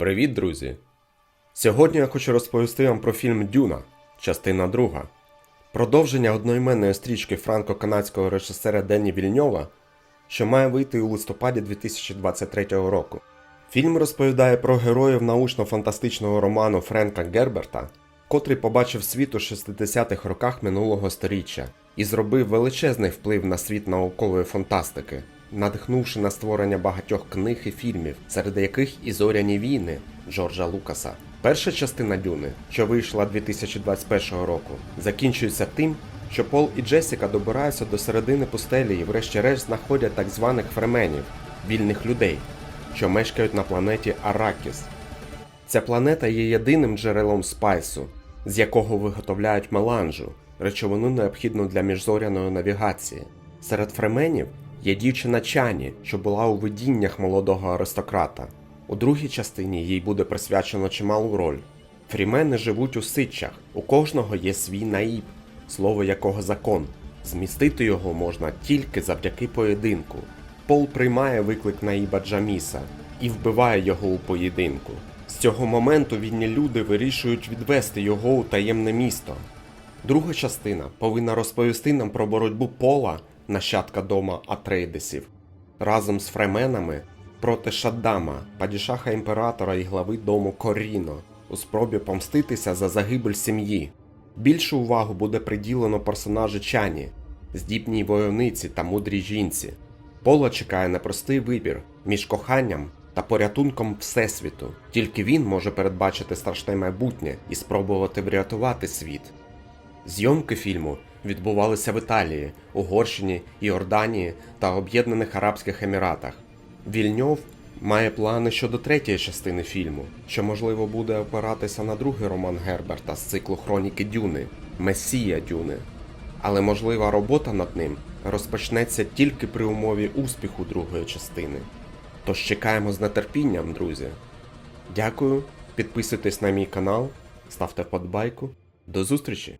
Привіт, друзі! Сьогодні я хочу розповісти вам про фільм Дюна, частина друга. Продовження одноіменної стрічки франко-канадського режисера Денні Вільньова, що має вийти у листопаді 2023 року. Фільм розповідає про героїв научно-фантастичного роману Френка Герберта, котрий побачив світ у 60-х роках минулого століття і зробив величезний вплив на світ наукової фантастики, надихнувши на створення багатьох книг і фільмів, серед яких і зоряні війни Джорджа Лукаса. Перша частина Дюни, що вийшла 2021 року, закінчується тим, що Пол і Джесіка добираються до середини пустелі і врешті-решт знаходять так званих фременів, вільних людей, що мешкають на планеті Аракіс. Ця планета є єдиним джерелом спайсу, з якого виготовляють меланжу, речовину необхідну для міжзоряної навігації. Серед фременів є дівчина Чані, що була у видіннях молодого аристократа. У другій частині їй буде присвячено чималу роль. Фрімени живуть у ситчах, у кожного є свій наїб, слово якого закон. Змістити його можна тільки завдяки поєдинку. Пол приймає виклик наїба Джаміса і вбиває його у поєдинку. З цього моменту вільні люди вирішують відвести його у таємне місто. Друга частина повинна розповісти нам про боротьбу Пола, нащадка дома Атрейдесів, разом з фременами проти Шаддама, падішаха імператора і глави дому Коріно, у спробі помститися за загибель сім'ї. Більшу увагу буде приділено персонажу Чані, здібній войовниці та мудрій жінці. Пола чекає непростий вибір між коханням та порятунком Всесвіту. Тільки він може передбачити страшне майбутнє і спробувати врятувати світ. Зйомки фільму відбувалися в Італії, Угорщині, Іорданії та Об'єднаних Арабських Еміратах. Вільньов має плани щодо третьої частини фільму, що можливо буде опиратися на другий роман Герберта з циклу Хроніки Дюни Месія Дюни. Але можлива робота над ним розпочнеться тільки при умові успіху другої частини. Тож чекаємо з нетерпінням, друзі. Дякую, підписуйтесь на мій канал, ставте вподобайку. До зустрічі!